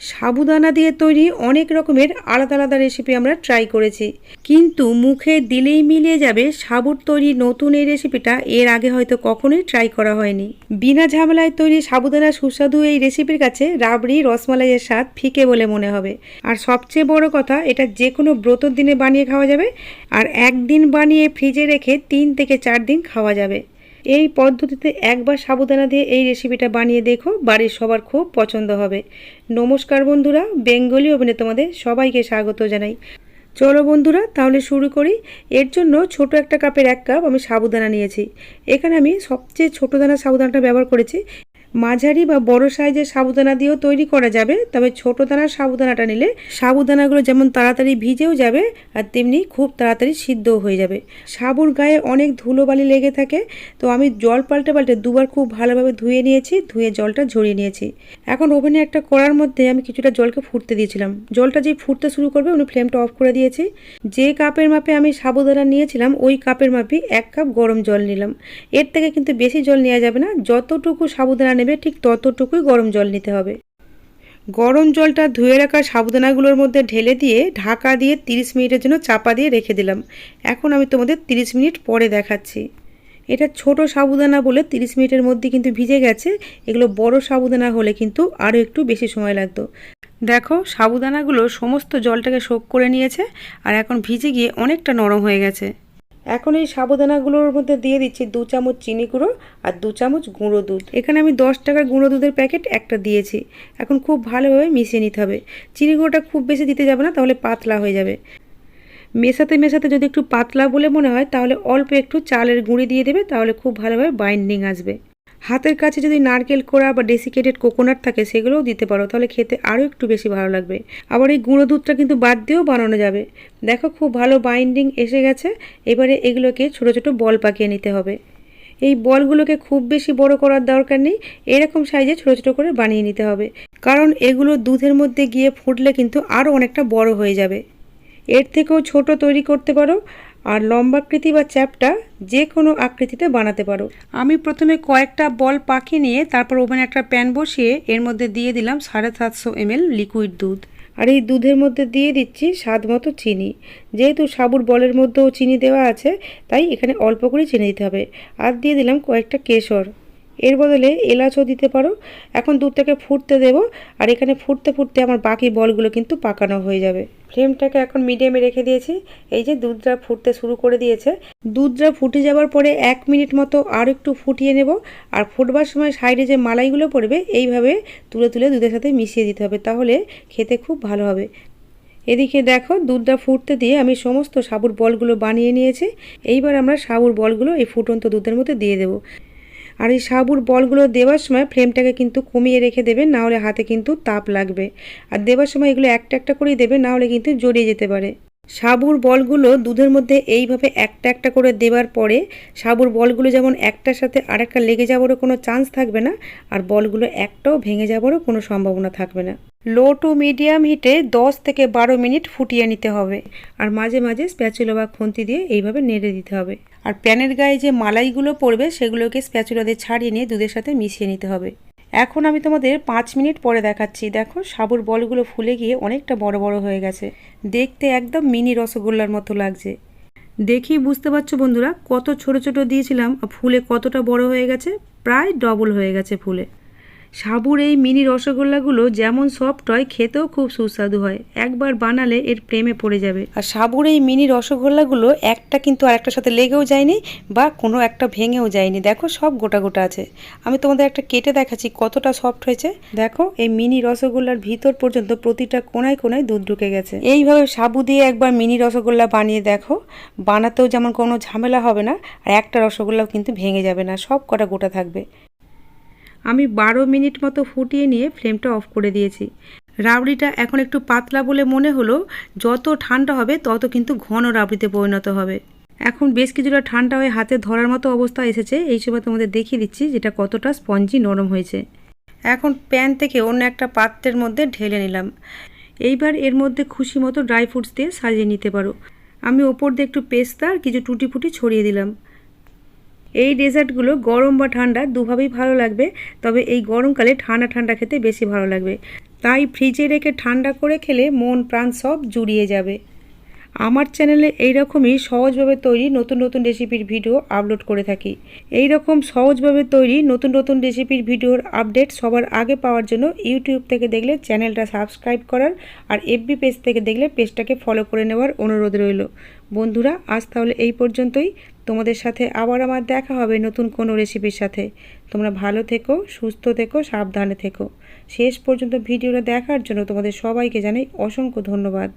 সাবুদানা দিয়ে তৈরি অনেক রকমের আলাদা আলাদা রেসিপি আমরা ট্রাই করেছি। কিন্তু মুখে দিলেই মিলিয়ে যাবে সাবুর তৈরি নতুন এই রেসিপিটা এর আগে হয়তো কখনোই ট্রাই করা হয়নি। বিনা ঝামেলায় তৈরি সাবুদানা সুস্বাদু এই রেসিপির কাছে রাবড়ি, রসমালাইয়ের স্বাদ ফিকে বলে মনে হবে। আর সবচেয়ে বড় কথা, এটা যে কোনো ব্রতর দিনে বানিয়ে খাওয়া যাবে, আর একদিন বানিয়ে ফ্রিজে রেখে তিন থেকে চার দিন খাওয়া যাবে। এই পদ্ধতিতে একবার সাবুদানা দিয়ে এই রেসিপিটা বানিয়ে দেখো, বাড়ির সবার খুব পছন্দ হবে। নমস্কার বন্ধুরা, বেঙ্গলি ওভেনে তোমাদের সবাইকে স্বাগত জানাই। চলো বন্ধুরা, তাহলে শুরু করি। এর জন্য ছোট একটা কাপের এক কাপ আমি সাবুদানা নিয়েছি। এখানে আমি সবচেয়ে ছোটো দানা সাবুদানাটা ব্যবহার করেছি। মাঝারি বা বড় সাইজের সাবুদানা দিয়েও তৈরি করা যাবে, তবে ছোট দানার সাবুদানাটা নিলে সাবুদানাগুলো যেমন তাড়াতাড়ি ভিজেও যাবে আর তেমনি খুব তাড়াতাড়ি সিদ্ধও হয়ে যাবে। সাবুর গায়ে অনেক ধুলোবালি লেগে থাকে, তো আমি জল পাল্টে পাল্টে দুবার খুব ভালোভাবে ধুয়ে নিয়েছি, ধুয়ে জলটা ঝরিয়ে নিয়েছি। এখন ওভেনে একটা কড়ার মধ্যে আমি কিছুটা জলকে ফুটতে দিয়েছিলাম। জলটা যেই ফুটতে শুরু করবে উনি ফ্লেমটা অফ করে দিয়েছি। যে কাপের মাপে আমি সাবুদানা নিয়েছিলাম, ওই কাপের মাপে এক কাপ গরম জল নিলাম। এর থেকে কিন্তু বেশি জল নেওয়া যাবে না, যতটুকু সাবুদানা নেবে ঠিক ততটুকুই গরম জল নিতে হবে। গরম জলটা ধুয়ে রাখা সাবুদানাগুলোর মধ্যে ঢেলে দিয়ে ঢাকা দিয়ে 30 মিনিটের জন্য চাপা দিয়ে রেখে দিলাম। এখন আমি তোমাদের 30 মিনিট পরে দেখাচ্ছি। এটা ছোট সাবুদানা বলে 30 মিনিটের মধ্যে কিন্তু ভিজে গেছে। এগুলো বড় সাবুদানা হলে কিন্তু আরও একটু বেশি সময় লাগতো। দেখো, সাবুদানাগুলো সমস্ত জলটাকে শোক করে নিয়েছে আর এখন ভিজে গিয়ে অনেকটা নরম হয়ে গেছে। এখন এই সাবুদানাগুলোর মধ্যে দিয়ে দিচ্ছি দু চামচ চিনি গুঁড়ো আর দু চামচ গুঁড়ো দুধ। এখানে আমি দশ টাকার গুঁড়ো দুধের প্যাকেট একটা দিয়েছি। এখন খুব ভালোভাবে মিশিয়ে নিতে হবে। চিনি গুঁড়োটা খুব বেশি দিতে যাবে না, তাহলে পাতলা হয়ে যাবে। মেশাতে মেশাতে যদি একটু পাতলা বলে মনে হয়, তাহলে অল্প একটু চালের গুঁড়ি দিয়ে দেবে, তাহলে খুব ভালোভাবে বাইন্ডিং আসবে। হাতের কাছে যদি নারকেল কোড়া বা ডেসিকেটেড কোকোনাট থাকে, সেগুলোও দিতে পারো, তাহলে খেতে আরও একটু বেশি ভালো লাগবে। আবার এই গুঁড়ো দুধটা কিন্তু বাদ দিয়েও বানানো যাবে। দেখো খুব ভালো বাইন্ডিং এসে গেছে, এবারে এগুলোকে ছোট ছোট বল পাকিয়ে নিতে হবে। এই বলগুলোকে খুব বেশি বড় করার দরকার নেই, এরকম সাইজে ছোট ছোট করে বানিয়ে নিতে হবে। কারণ এগুলো দুধের মধ্যে গিয়ে ফুটলে কিন্তু আরও অনেকটা বড় হয়ে যাবে। এর থেকেও ছোট তৈরি করতে পারো আর লম্বাকৃতি বা চ্যাপটা যে কোনো আকৃতিতে বানাতে পারো। আমি প্রথমে কয়েকটা বল পাখি নিয়ে তারপর ওভেনে একটা প্যান বসিয়ে এর মধ্যে দিয়ে দিলাম সাড়ে সাতশো এমএল লিকুইড দুধ। আর এই দুধের মধ্যে দিয়ে দিচ্ছি স্বাদ মতো চিনি। যেহেতু সাবুর বলের মধ্যেও চিনি দেওয়া আছে তাই এখানে অল্প করে চিনি দিতে হবে। আর দিয়ে দিলাম কয়েকটা কেশর। এর বদলে এলাচও দিতে পারো। এখন দুধটাকে ফুটতে দেব, আর এখানে ফুটতে ফুটতে আমার বাকি বলগুলো কিন্তু পাকানো হয়ে যাবে। ফ্লেমটাকে এখন মিডিয়ামে রেখে দিয়েছি। এই যে দুধটা ফুটতে শুরু করে দিয়েছে, দুধটা ফুটে যাওয়ার পরে এক মিনিট মতো আর একটু ফুটিয়ে নেব, আর ফুটবার সময় সাইডে যে মালাইগুলো পড়বে, এইভাবে তুলে তুলে দুধের সাথে মিশিয়ে দিতে হবে, তাহলে খেতে খুব ভালো হবে। এদিকে দেখো, দুধটা ফুটতে দিয়ে আমি সমস্ত সাবুর বলগুলো বানিয়ে নিয়েছি। এইবার আমরা সাবুর বলগুলো এই ফুটন্ত দুধের মধ্যে দিয়ে দেবো। আর এই সাবুর বলগুলো দেওয়ার সময় ফ্লেমটাকে কিন্তু কমিয়ে রেখে দেবে নাহলে হাতে কিন্তু তাপ লাগবে। আর দেওয়ার সময় এগুলো একটা একটা করেই দেবে না হলে কিন্তু জড়িয়ে যেতে পারে। সাবুর বলগুলো দুধের মধ্যে এইভাবে একটা একটা করে দেওয়ার পরে সাবুর বলগুলো যেমন একটার সাথে আরেকটা লেগে যাওয়ারও কোনো চান্স থাকবে না, আর বলগুলো একটাও ভেঙে যাওয়ারও কোনো সম্ভাবনা থাকবে না। লো টু মিডিয়াম হিটে দশ থেকে বারো মিনিট ফুটিয়ে নিতে হবে, আর মাঝে মাঝে স্প্যাচুলা বা খুন্তি দিয়ে এইভাবে নেড়ে দিতে হবে। আর প্যানের গায়ে যে মালাইগুলো পড়বে সেগুলোকে স্প্যাচুলা দিয়ে ছাড়িয়ে নিয়ে দুধের সাথে মিশিয়ে নিতে হবে। এখন আমি তোমাদের পাঁচ মিনিট পরে দেখাচ্ছি। দেখো, সাবুর বলগুলো ফুলে গিয়ে অনেকটা বড় বড় হয়ে গেছে। দেখতে একদম মিনি রসগোল্লার মতো লাগছে। দেখি বুঝতে পারছ বন্ধুরা, কত ছোট ছোট দিয়েছিলাম ফুলে কতটা বড় হয়ে গেছে, প্রায় ডবল হয়ে গেছে ফুলে। সাবুর এই মিনি রসগোল্লাগুলো যেমন সফট হয়, খেতেও খুব সুস্বাদু হয়। একবার বানালে এর প্রেমে পড়ে যাবে। আর সাবুর এই মিনি রসগোল্লাগুলো একটা কিন্তু আরেকটার সাথে লেগেও যায়নি বা কোনো একটা ভেঙেও যায়নি। দেখো সব গোটা গোটা আছে। আমি তোমাদের একটা কেটে দেখাচ্ছি কতটা সফট হয়েছে। দেখো, এই মিনি রসগোল্লার ভিতর পর্যন্ত প্রতিটা কোনায় কোনায় দুধ ঢুকে গেছে। এইভাবে সাবু দিয়ে একবার মিনি রসগোল্লা বানিয়ে দেখো। বানাতেও যেমন কোনো ঝামেলা হবে না, আর একটা রসগোল্লাও কিন্তু ভেঙে যাবে না, সব কটা গোটা থাকবে। আমি বারো মিনিট মতো ফুটিয়ে নিয়ে ফ্লেমটা অফ করে দিয়েছি। রাবড়িটা এখন একটু পাতলা বলে মনে হলো, যত ঠান্ডা হবে তত কিন্তু ঘন রাবড়িতে পরিণত হবে। এখন বেশ কিছুটা ঠান্ডা হয়ে হাতে ধরার মতো অবস্থা এসেছে। এই সময় তোমাদের দেখিয়ে দিচ্ছি যেটা কতটা স্পঞ্জি নরম হয়েছে। এখন প্যান থেকে অন্য একটা পাত্রের মধ্যে ঢেলে নিলাম। এইবার এর মধ্যে খুশি মতো ড্রাই ফ্রুটস দিয়ে সাজিয়ে নিতে পারো। আমি ওপর দিয়ে একটু পেস্তা আর কিছু টুটি ফুটি ছড়িয়ে দিলাম। এই ডেজার্টগুলো গরম বা ঠান্ডা দুভাবেই ভালো লাগবে, তবে এই গরমকালে ঠান্ডা ঠান্ডা খেতে বেশি ভালো লাগবে। তাই ফ্রিজে রেখে ঠান্ডা করে খেলে মন প্রাণ সব জুড়িয়ে যাবে। আমার চ্যানেলে এইরকমই সহজভাবে তৈরি নতুন নতুন রেসিপির ভিডিও আপলোড করে থাকি। এই রকম সহজভাবে তৈরি নতুন নতুন রেসিপির ভিডিওর আপডেট সবার আগে পাওয়ার জন্য ইউটিউব থেকে দেখলে চ্যানেলটা সাবস্ক্রাইব করার আর এফবি পেজ থেকে দেখলে পেজটাকে ফলো করে নেওয়ার অনুরোধ রইল। বন্ধুরা, আজ তাহলে এই পর্যন্তই। তোমাদের সাথে আবার আমার দেখা হবে নতুন কোনো রেসিপির সাথে। তোমরা ভালো থেকো, সুস্থ থেকো, সাবধানে থেকো। শেষ পর্যন্ত ভিডিওটা দেখার জন্য তোমাদের সবাইকে জানাই অসংখ্য ধন্যবাদ।